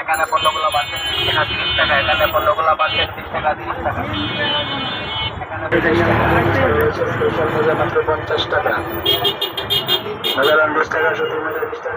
এখানে পণ্যগুলো বাড়ছে তিরিশ টাকা তিরিশ টাকা এখানে পণ্যগুলো বাড়ছে তিরিশ টাকা তিরিশ টাকা স্পেশাল মজা মাত্র পঞ্চাশ টাকা বিশ টাকা ষাট টাকা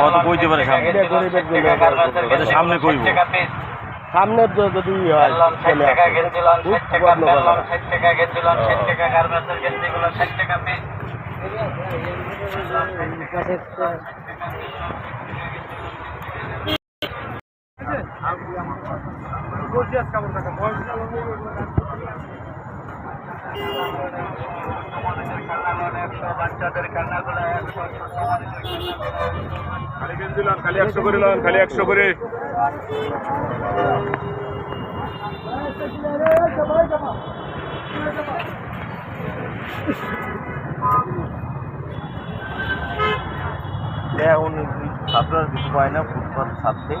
কত বইতে পারে সামনে? ওদের সামনে কইবো। সামনে য- যদি ইয়ে হয় চলে আসে। খুব বদল করা। বাচ্চাদের খেলনাগুলো খালি গেঞ্জি লন খালি একশো করে লন খালি একশো করে। এখন ছাত্ররা কিছু পায় না ছাড়তে।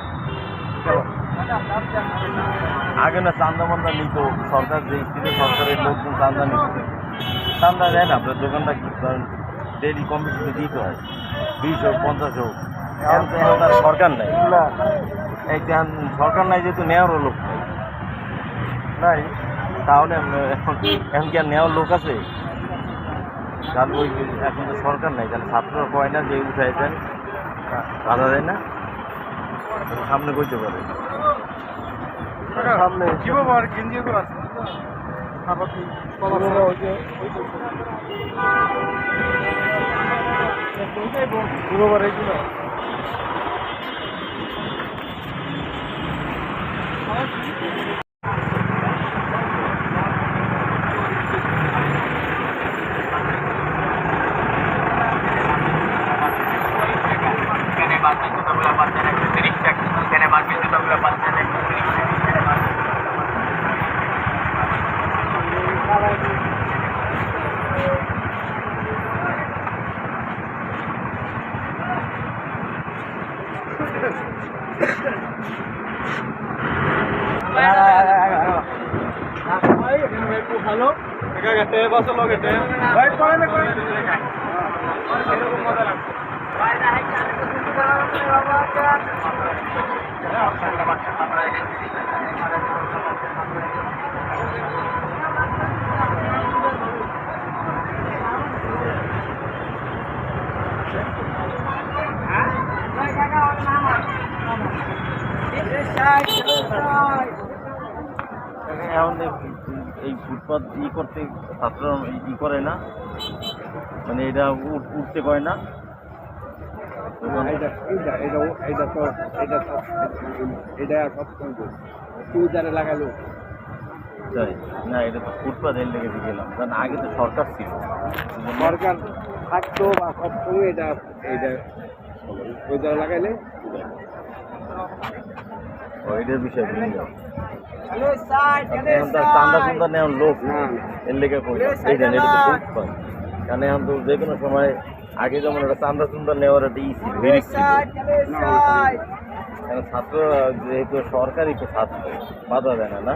আগে না চান্দা মান্দা নিত সরকার যে সরকারের লোকজন চান্দা নিত। চান্দা দেয় না আপনার দোকানটা কি? ডেলি কম বেশি দিতে হয়। বিশ হোক পঞ্চাশ হোক এখন তো এখন আর সরকার নাই। না। এই তো সরকার নাই যেহেতু নেওয়ারও লোক নাই। নাই। তাহলে এখন এখন কি আর নেওয়ার লোক আছে? তাহলে ওই এখন তো সরকার নাই। তাহলে ছাত্ররা কয় না যে উঠাই দেন বাধা দেয় না? সামনে করতে পারে। সামনে। কি বাবা আর গেঞ্জি আছে পুরোনো ওই যে- ওই যে- পুরোবার এইগুলো এখানে বাচ্চা জুতোগুলো পাচ্ছেন একশো তিরিশ টাকা এখানে বাচ্চা জুতোগুলো পাচ্ছেন একশো তিরিশ টাকা ভালো গেটে বাসো লগে গেটে রাইট করে না করে মজা লাগছে এখন এই- এই ফুটপাত ই করতে ছাত্ররা ই করে না। মানে এটা উঠতে কয় না। এটা এটা তো এটা তো এটা সব তুই যারা লাগালো। তাই? না এটা তো ফুটপাত এর লেগে গেলাম। কারণ আগে তো সরকার ছিল। সরকার থাকতো বা সব সময় এটা এটা ওই লাগাইলে? ওইটার বিষয় ভিন্ন চান্দা চান্দা নেওয়ার লোক না। এর লেগে কই? না। এই দেন এটা তো কারণ এখন তো যে কোনো সময় আগে যেমন একটা চান্দা চুন্দা নেওয়ার একটা ই ছিল কারণ ছাত্র যেহেতু সরকারি তো ছাত্র বাধা দেয় না? না।